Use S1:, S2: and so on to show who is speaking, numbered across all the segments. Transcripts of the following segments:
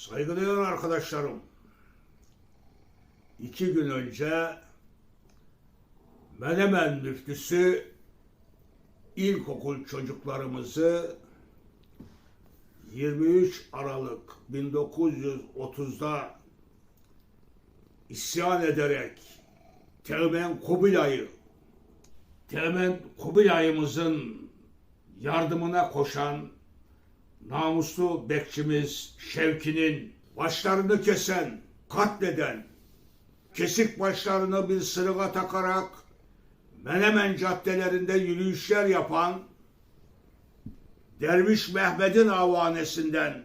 S1: Saygıdeğer arkadaşlarım, iki gün önce Menemen müftüsü ilkokul çocuklarımızı 23 Aralık 1930'da isyan ederek Teğmen Kubilay'ı Teğmen Kubilay'ımızın yardımına koşan namuslu bekçimiz Şevki'nin başlarını kesen, katleden, kesik başlarını bir sırığa takarak Menemen caddelerinde yürüyüşler yapan Derviş Mehmet'in avanesinden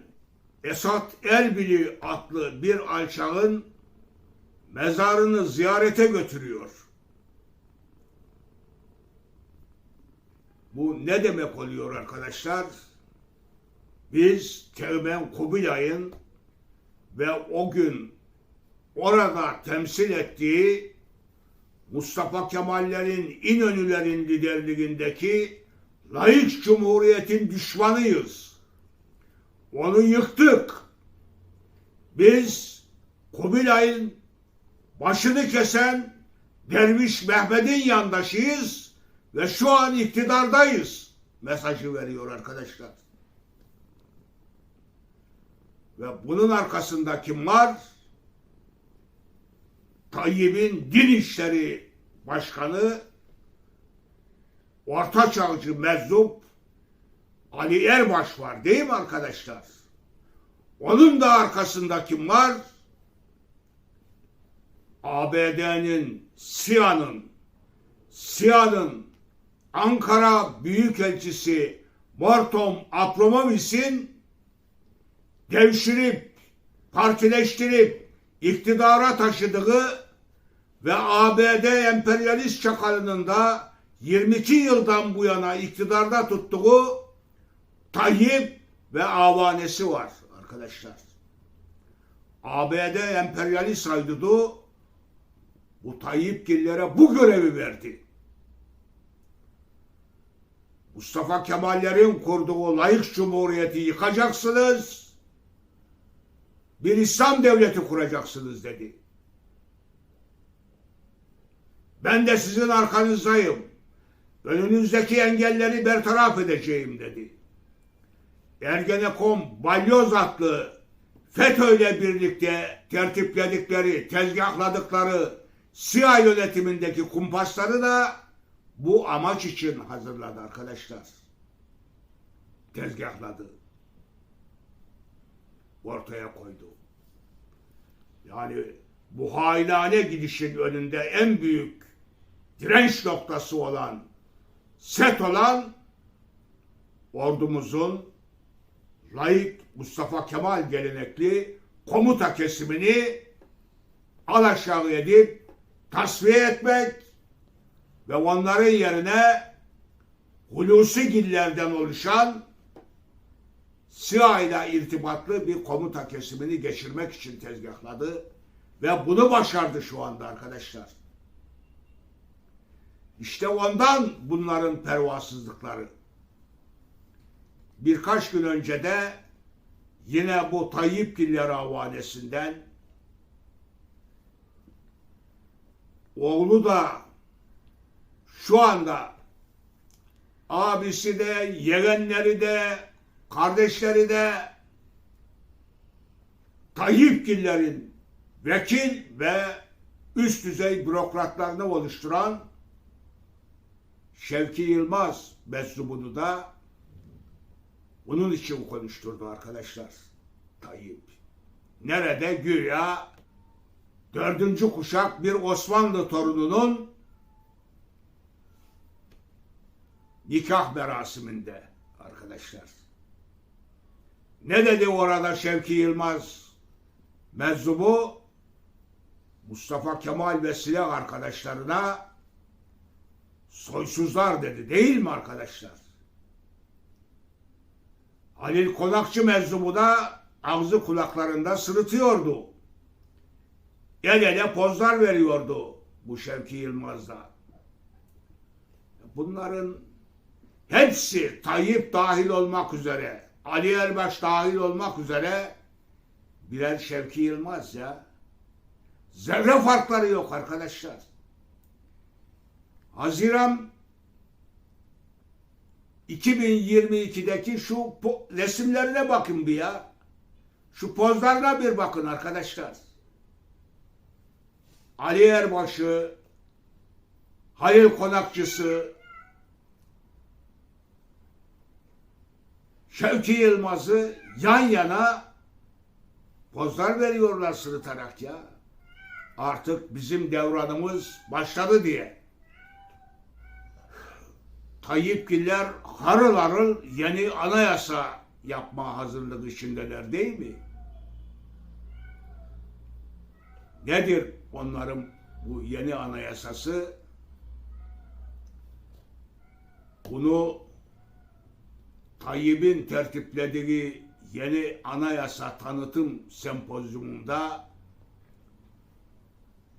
S1: Esat Erbili adlı bir alçağın mezarını ziyarete götürüyor. Bu ne demek oluyor arkadaşlar? Biz Teğmen Kubilay'ın ve o gün orada temsil ettiği Mustafa Kemal'lerin İnönü'lerin liderliğindeki laik cumhuriyetin düşmanıyız. Onu yıktık. Biz Kubilay'ın başını kesen Derviş Mehmet'in yandaşıyız ve şu an iktidardayız mesajı veriyor arkadaşlar. Ve bunun arkasında kim var? Tayyip'in Din İşleri Başkanı Orta Çağcı Ali Erbaş var değil mi arkadaşlar? Onun da arkasında kim var? ABD'nin, SİA'nın, SİA'nın Ankara Büyükelçisi Mortom Abramovich'in devşirip, partileştirip iktidara taşıdığı ve ABD emperyalist çakalının da 22 yıldan bu yana iktidarda tuttuğu Tayyip ve avanesi var arkadaşlar. ABD emperyalist haydudu bu Tayyip Gillere bu görevi verdi. Mustafa Kemal'lerin kurduğu layık cumhuriyeti yıkacaksınız. Bir İslam devleti kuracaksınız dedi. Ben de sizin arkanızdayım. Önünüzdeki engelleri bertaraf edeceğim dedi. Ergenekon Balyoz adlı FETÖ'yle birlikte tertipledikleri, tezgahladıkları CIA yönetimindeki kumpasları da bu amaç için hazırladı arkadaşlar. Tezgahladı. Ortaya koydu. Yani bu hainane gidişin önünde en büyük direnç noktası olan set olan ordumuzun layık Mustafa Kemal gelenekli komuta kesimini alaşağı edip tasfiye etmek ve onların yerine Hulusi Giller'den oluşan CIA ile irtibatlı bir komuta kesimini geçirmek için tezgahladı ve bunu başardı şu anda arkadaşlar. İşte ondan bunların pervasızlıkları. Birkaç gün önce de yine bu Tayyip Giller havalesinden oğlu da şu anda abisi de, yeğenleri de, kardeşleri de Tayyip Giller'in vekil ve üst düzey bürokratlarını oluşturan Şevki Yılmaz meczubunu da bunun için konuşturdu arkadaşlar Tayyip. Nerede güya dördüncü kuşak bir Osmanlı torununun nikah merasiminde arkadaşlar. Ne dedi orada Şevki Yılmaz meczubu? Mustafa Kemal ve silah arkadaşlarına soysuzlar dedi. Değil mi arkadaşlar? Halil Konakçı meczubu da ağzı kulaklarında sırıtıyordu. El ele pozlar veriyordu bu Şevki Yılmaz'da. Bunların hepsi Tayyip dahil olmak üzere, Ali Erbaş dahil olmak üzere birer Şevki Yılmaz ya. Zerre farkları yok arkadaşlar. Haziran 2022'deki şu resimlerine bakın bir ya. Şu pozlarına bir bakın arkadaşlar. Ali Erbaşı, Halil Konakçısı, Şevki Yılmaz'ı yan yana pozlar veriyorlar sırıtarak ya. Artık bizim devranımız başladı diye. Tayyipgiller harıl harıl yeni anayasa yapma hazırlığı içindeler değil mi? Nedir onların bu yeni anayasası? Bunu Tayyip'in tertiplediği yeni anayasa tanıtım sempozyumunda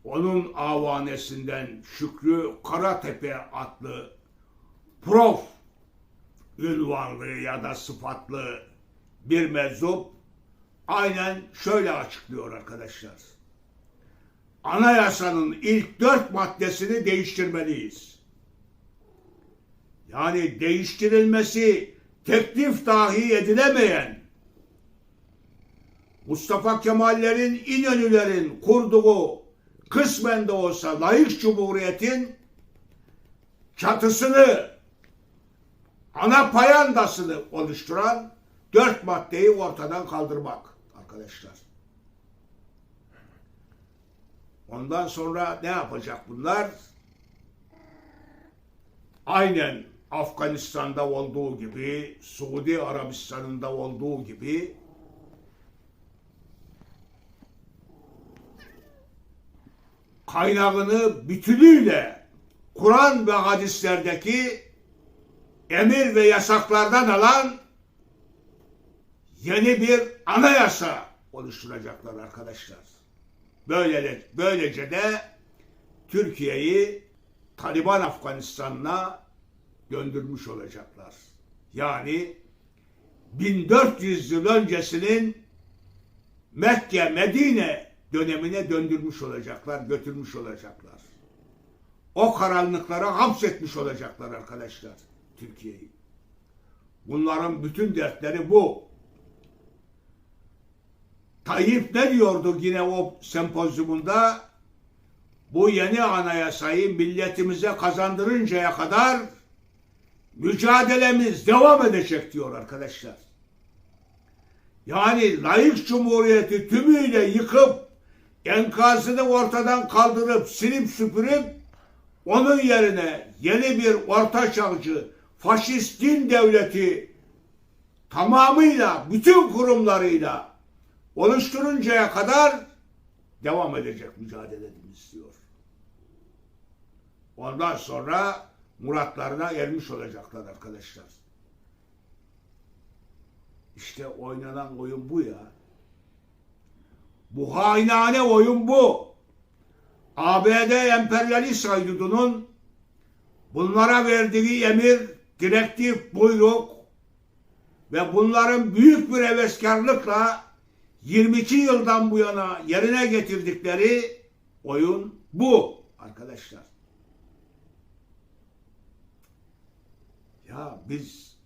S1: onun avanesinden Şükrü Karatepe adlı prof ünvanlı ya da sıfatlı bir meczup aynen şöyle açıklıyor arkadaşlar. Anayasanın ilk dört maddesini değiştirmeliyiz. Yani değiştirilmesi teklif dahi edilemeyen Mustafa Kemallerin, İnönülerin kurduğu kısmen de olsa layık cumhuriyetin çatısını ana payandasını oluşturan dört maddeyi ortadan kaldırmak arkadaşlar. Ondan sonra ne yapacak bunlar? Aynen Afganistan'da olduğu gibi, Suudi Arabistan'ında olduğu gibi kaynağını bütünüyle Kur'an ve hadislerdeki emir ve yasaklardan alan yeni bir anayasa oluşturacaklar arkadaşlar. Böylece, böylece de Türkiye'yi Taliban Afganistan'ına döndürmüş olacaklar. Yani 1400 yıl öncesinin Mekke, Medine dönemine döndürmüş olacaklar, götürmüş olacaklar. O karanlıklara hapsetmiş olacaklar arkadaşlar Türkiye'yi. Bunların bütün dertleri bu. Tayyip ne diyordu yine o sempozyumunda? Bu yeni anayasayı milletimize kazandırıncaya kadar mücadelemiz devam edecek diyor arkadaşlar. Yani layık cumhuriyeti tümüyle yıkıp enkazını ortadan kaldırıp silip süpürüp onun yerine yeni bir ortaçağcı faşist din devleti tamamıyla bütün kurumlarıyla oluşturuncaya kadar devam edecek mücadelemiz diyor. Ondan sonra muratlarına ermiş olacaklar arkadaşlar. İşte oynanan oyun bu ya. Bu hainane oyun bu. ABD emperyalist haydudunun bunlara verdiği emir, direktif, buyruk ve bunların büyük bir heveskarlıkla 22 yıldan bu yana yerine getirdikleri oyun bu arkadaşlar. Ya biz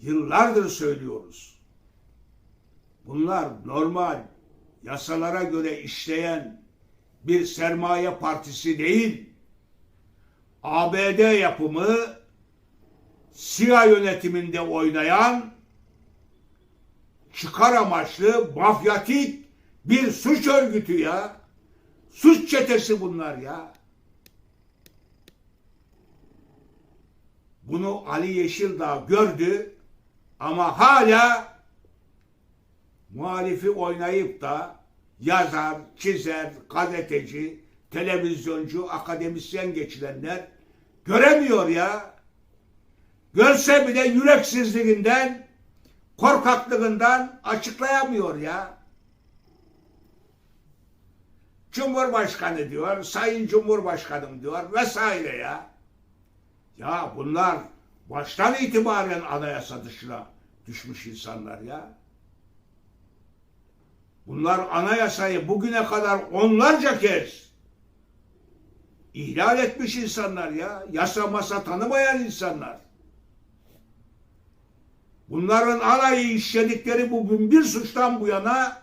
S1: yıllardır söylüyoruz. Bunlar normal yasalara göre işleyen bir sermaye partisi değil. ABD yapımı SİHA yönetiminde oynayan çıkar amaçlı mafyatik bir suç örgütü ya. Suç çetesi bunlar ya. Bunu Ali Yeşildağ gördü ama hala muhalifi oynayıp da yazar, çizer, gazeteci, televizyoncu, akademisyen geçirenler göremiyor ya. Görse bile yüreksizliğinden, korkaklığından açıklayamıyor ya. Cumhurbaşkanı diyor, Sayın Cumhurbaşkanım diyor vesaire ya. Ya bunlar baştan itibaren anayasa dışına düşmüş insanlar ya. Bunlar anayasayı bugüne kadar onlarca kez ihlal etmiş insanlar ya. Yasa masa tanımayan insanlar. Bunların alayı işledikleri bu bin bir suçtan bu yana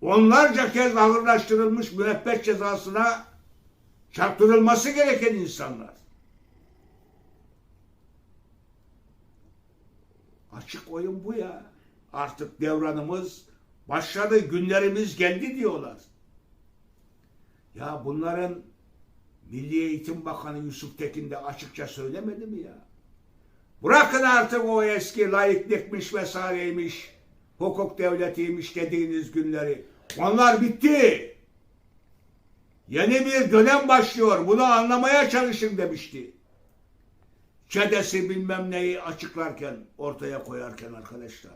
S1: onlarca kez ağırlaştırılmış müebbet cezasına çarptırılması gereken insanlar. Açık oyun bu ya. Artık devranımız başladı, günlerimiz geldi diyorlar. Ya bunların Milli Eğitim Bakanı Yusuf Tekin de açıkça söylemedi mi ya? Bırakın artık o eski laiklikmiş vesaireymiş, hukuk devletiymiş dediğiniz günleri. Onlar bitti. Yeni bir dönem başlıyor. Bunu anlamaya çalışın demişti. Çedesi bilmem neyi açıklarken, ortaya koyarken arkadaşlar.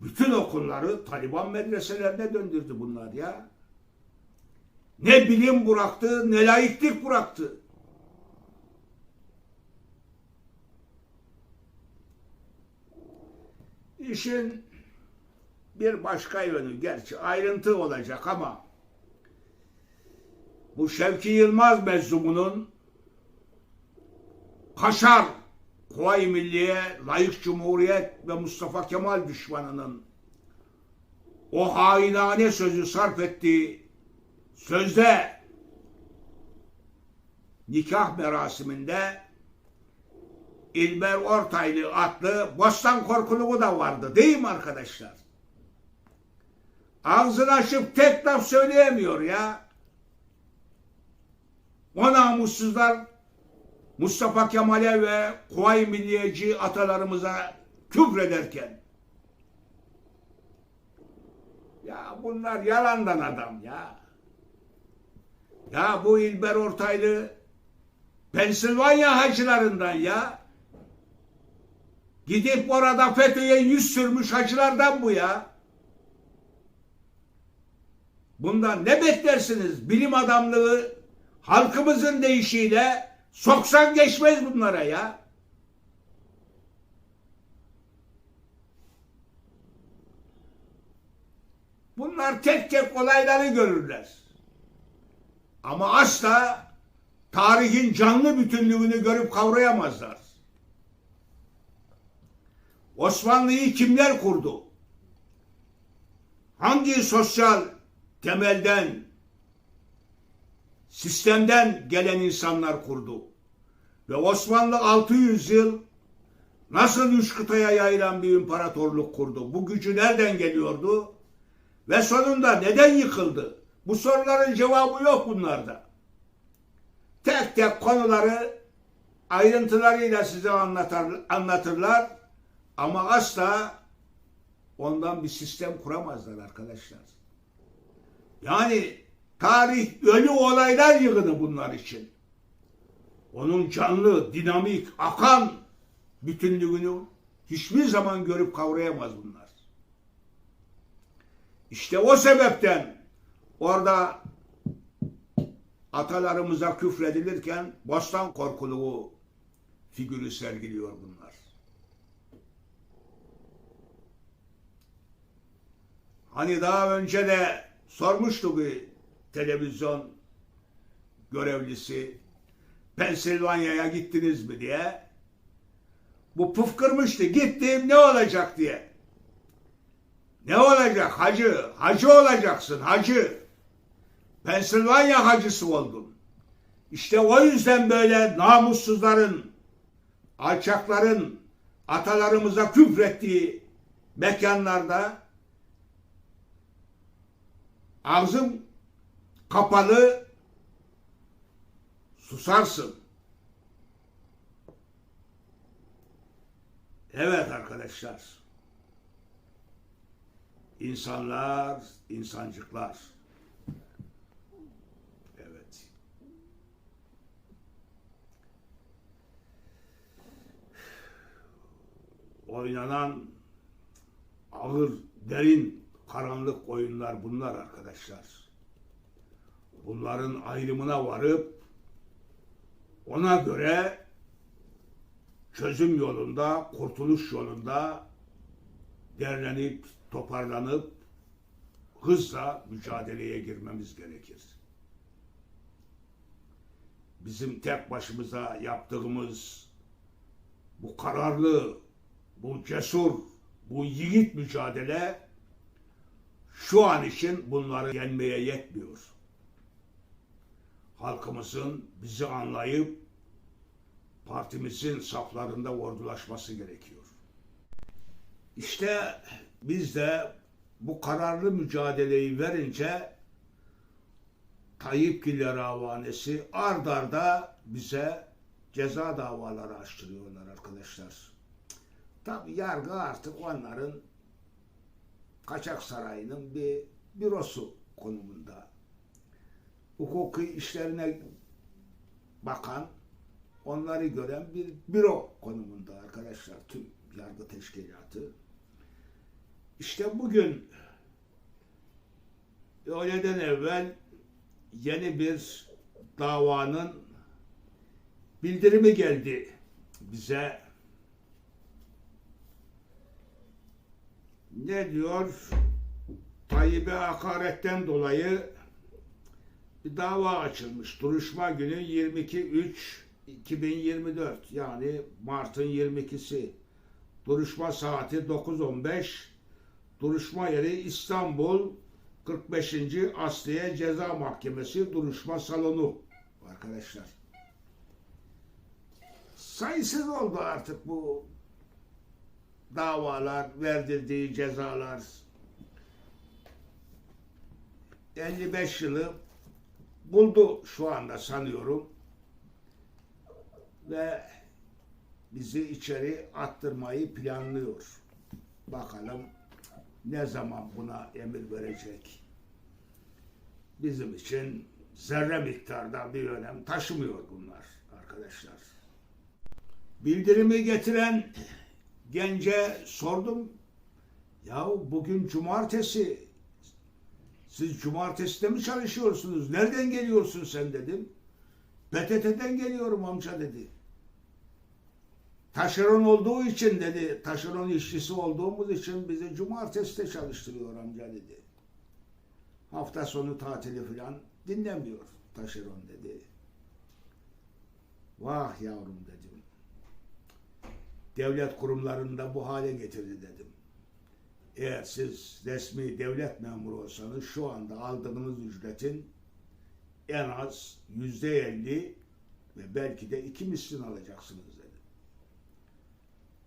S1: Bütün okulları Taliban medreselerine döndürdü bunlar ya. Ne bilim bıraktı, ne laiklik bıraktı. İşin bir başka yönü, gerçi ayrıntı olacak ama bu Şevki Yılmaz mezzumunun Kaşar Kuvayi Milliye, Layık Cumhuriyet ve Mustafa Kemal düşmanının o hainane sözü sarf ettiği sözde nikah merasiminde İlber Ortaylı adlı Bostan Korkuluğu da vardı değil mi arkadaşlar? Ağzını açıp tek laf söyleyemiyor ya. O namussuzlar Mustafa Kemal'e ve Kuvayi Milliyeci atalarımıza küfrederken ya bunlar yalandan adam ya. Ya bu İlber Ortaylı Pensilvanya hacılarından ya. Gidip orada FETÖ'ye yüz sürmüş hacılardan bu ya. Bundan ne beklersiniz? Bilim adamlığı halkımızın deyişiyle soksan geçmez bunlara ya. Bunlar tek tek olayları görürler. Ama asla tarihin canlı bütünlüğünü görüp kavrayamazlar. Osmanlı'yı kimler kurdu? Hangi sosyal temelden, sistemden gelen insanlar kurdu? Ve Osmanlı 600 yıl nasıl üç kıtaya yayılan bir imparatorluk kurdu? Bu gücü nereden geliyordu? Ve sonunda neden yıkıldı? Bu soruların cevabı yok bunlarda. Tek tek konuları ayrıntılarıyla size anlatar, anlatırlar ama asla ondan bir sistem kuramazlar arkadaşlar. Yani tarih ölü olaylar yığını bunlar için. Onun canlı, dinamik, akan bütünlüğünü hiçbir zaman görüp kavrayamaz bunlar. İşte o sebepten orada atalarımıza küfredilirken bostan korkuluğu figürü sergiliyor bunlar. Hani daha önce de sormuştu bir televizyon görevlisi Pensilvanya'ya gittiniz mi diye. Bu pıfkırmıştı. Gittim ne olacak diye. Ne olacak hacı? Hacı olacaksın hacı. Pensilvanya hacısı oldun. İşte o yüzden böyle namussuzların, alçakların atalarımıza küfrettiği mekanlarda ağzım kapalı susarsın. Evet arkadaşlar. İnsanlar, insancıklar. Evet. Oynanan ağır, derin, karanlık oyunlar bunlar arkadaşlar. Bunların ayrımına varıp ona göre çözüm yolunda, kurtuluş yolunda derlenip toparlanıp hızla mücadeleye girmemiz gerekir. Bizim tek başımıza yaptığımız bu kararlı, bu cesur, bu yiğit mücadele şu an için bunları yenmeye yetmiyor. Halkımızın bizi anlayıp partimizin saflarında ordulaşması gerekiyor. İşte biz de bu kararlı mücadeleyi verince Tayyip Giller Havanesi ard arda bize ceza davaları açtırıyorlar arkadaşlar. Tabi yargı artık onların kaçak sarayının bir bürosu konumunda. Hukuki işlerine bakan, onları gören bir büro konumunda arkadaşlar tüm yargı teşkilatı. İşte bugün öğleden evvel yeni bir davanın bildirimi geldi bize. Ne diyor? Tayyip'e hakaretten dolayı bir dava açılmış. Duruşma günü 22-3-2024 yani Mart'ın 22'si. Duruşma saati 9.15. Duruşma yeri İstanbul 45. Asliye Ceza Mahkemesi duruşma salonu arkadaşlar. Sayısız oldu artık bu davalar, verdirdiği cezalar. 55 yılı buldu şu anda sanıyorum. Ve bizi içeri attırmayı planlıyor. Bakalım ne zaman buna emir verecek. Bizim için zerre miktarda bir önem taşımıyor bunlar arkadaşlar. Bildirimi getiren gence sordum. Yahu bugün cumartesi. Siz cumarteside mi çalışıyorsunuz? Nereden geliyorsun sen dedim. PTT'den geliyorum amca dedi. Taşeron olduğu için dedi, taşeron işçisi olduğumuz için bizi cumarteside çalıştırıyor amca dedi. Hafta sonu tatili falan dinlemiyor taşeron dedi. Vah yavrum dedim. Devlet kurumlarında bu hale getirdi dedim. Eğer siz resmi devlet memuru olsanız şu anda aldığınız ücretin en az yüzde elli ve belki de iki mislini alacaksınız dedi.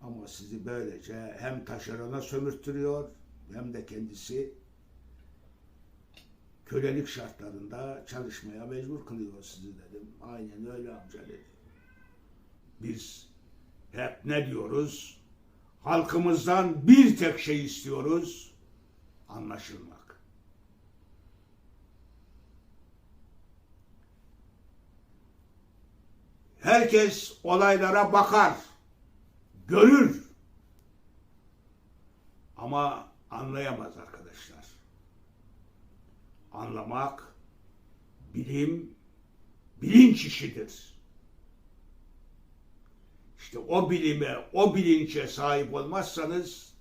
S1: Ama sizi böylece hem taşerona sömürttürüyor hem de kendisi kölelik şartlarında çalışmaya mecbur kılıyor sizi dedim. Aynen öyle amca dedi. Biz hep ne diyoruz? Halkımızdan bir tek şey istiyoruz. Anlaşılmak. Herkes olaylara bakar, görür. Ama anlayamaz arkadaşlar. Anlamak bilim, bilinç işidir. İşte o bilime, o bilinçe sahip olmazsanız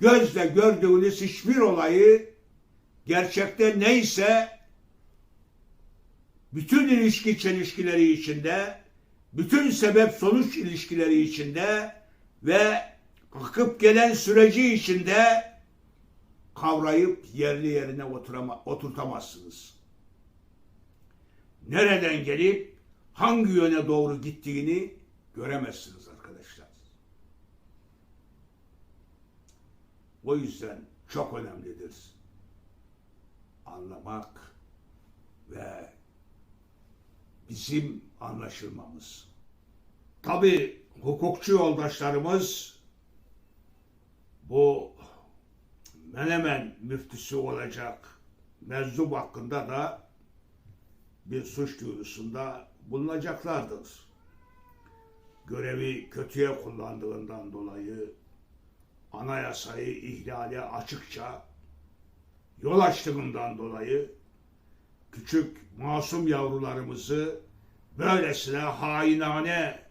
S1: gözle gördüğünüz hiçbir olayı gerçekte neyse bütün ilişki çelişkileri içinde, bütün sebep sonuç ilişkileri içinde ve akıp gelen süreci içinde kavrayıp yerli yerine oturama, oturtamazsınız. Nereden gelip hangi yöne doğru gittiğini göremezsiniz arkadaşlar. O yüzden çok önemlidir. Anlamak ve bizim anlaşılmamız. Tabi hukukçu yoldaşlarımız bu Menemen müftüsü olacak meczup hakkında da bir suç duyurusunda bulunacaklardır. Görevi kötüye kullandığından dolayı anayasayı ihlale açıkça yol açtığından dolayı küçük masum yavrularımızı böylesine hainane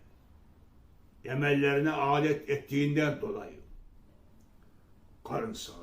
S1: emellerine alet ettiğinden dolayı Kalın sağlıcakla.